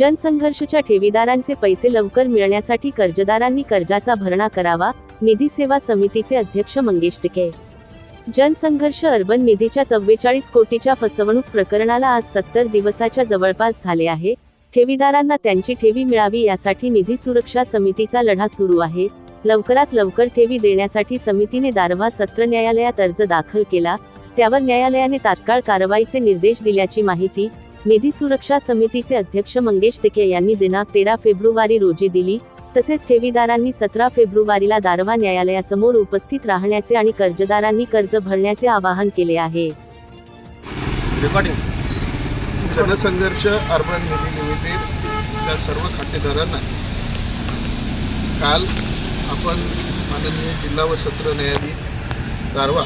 जनसंघर्षच्या ठेवीदारांचे पैसे लवकर मिळण्यासाठी कर्जदारांनी कर्जाचा भरणा करावा निधी सेवा समितीचे अध्यक्ष मंगेश टिके. जनसंघर्ष अर्बन निधीच्या चव्वेचाळीस कोटीच्या फसवणूक प्रकरणाला आज सत्तर दिवसाच्या जवळपास झाले आहे. ठेवीदारांना त्यांची ठेवी मिळावी यासाठी निधी सुरक्षा समितीचा लढा सुरू आहे. लवकरात लवकर ठेवी देण्यासाठी समितीने दारव्हा सत्र न्यायालयात अर्ज दाखल केला. त्यावर न्यायालयाने तात्काळ कारवाईचे निर्देश दिल्याची माहिती निधी सुरक्षा समितीचे अध्यक्ष मंगेश टिके यांनी दिनांक तेरा फेब्रुवारी रोजी दिली. तसेच ठेवीदारांनी सतरा फेब्रुवारीला दारव्हा न्यायालयासमोर उपस्थित राहण्याचे आणि कर्जदारांनी कर्ज भरण्याचे आवाहन केले आहे. रेकॉर्डिंग जनसंघर्ष अर्बन निधी लिमिटेडच्या सर्व खातेदारांना काल आपण माननीय जिल्हा व सत्र न्यायाधीश दारवा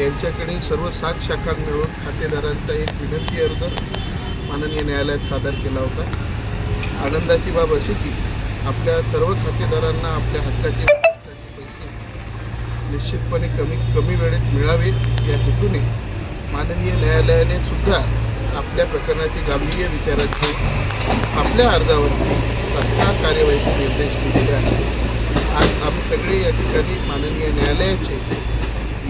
यांच्याकडे सर्व सात शाखा मिळून खातेदारांचा एक विनंती अर्ज माननीय न्यायालयात सादर केला होता. आनंदाची बाब अशी की आपल्या सर्व खातेदारांना आपल्या हक्काचे पैसे निश्चितपणे कमी कमी वेळेत मिळावे या हेतूने माननीय न्यायालयाने सुद्धा आपल्या प्रकरणाचे गांभीर्य विचारात घेऊन आपल्या अर्जावरती तत्काळ कार्यवाहीचे निर्देश दिलेले आहेत. आज आम्ही सगळे या ठिकाणी माननीय न्यायालयाचे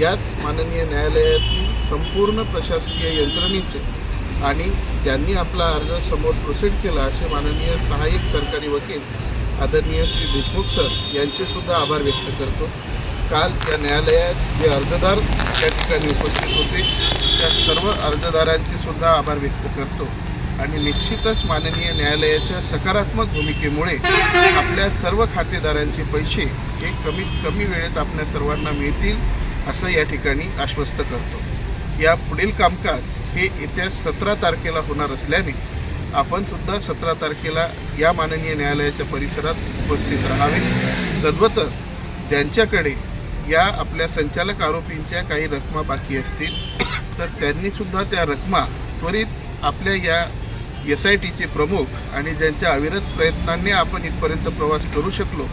याच माननीय न्यायालयातील संपूर्ण प्रशासकीय यंत्रणेचे आणि ज्यांनी आपला अर्ज समोर प्रोसीड केला असे माननीय सहाय्यक सरकारी वकील आदरणीय श्री देशमुख सर यांचेसुद्धा आभार व्यक्त करतो. काल या न्यायालयात जे अर्जदार या ठिकाणी उपस्थित होते त्या सर्व अर्जदारांचे सुद्धा आभार व्यक्त करतो. आणि निश्चितच माननीय न्यायालयाच्या सकारात्मक भूमिकेमुळे आपल्या सर्व खातेदारांचे पैसे हे कमीत कमी वेळेत आपल्या सर्वांना मिळतील. असं या ठिकाणी आश्वस्त करतो. या पुढील कामकाज हे येत्या सतरा तारखेला होणार असल्याने आपण सुद्धा सतरा तारखेला या माननीय न्यायालयाच्या परिसरात उपस्थित राहावे. तद्वतच ज्यांच्याकडे या आपल्या संचालक आरोपींच्या काही रकमा बाकी असतील तर त्यांनीसुद्धा त्या रकमा त्वरित आपल्या या एस आय टीचे प्रमुख आणि ज्यांच्या अविरत प्रयत्नांनी आपण इथपर्यंत प्रवास करू शकलो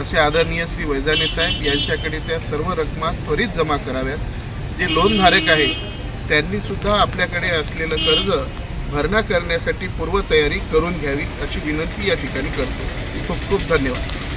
असे आदरणीय श्री वैजाने साहेब यांच्याकडे त्या सर्व रकमा त्वरित जमा कराव्यात. जे लोनधारक आहे त्यांनी सुद्धा आपल्याकडे असलेलं कर्ज भरणा करण्यासाठी पूर्वतयारी करून घ्यावी अशी विनंती या ठिकाणी करतो. खूप खूप धन्यवाद.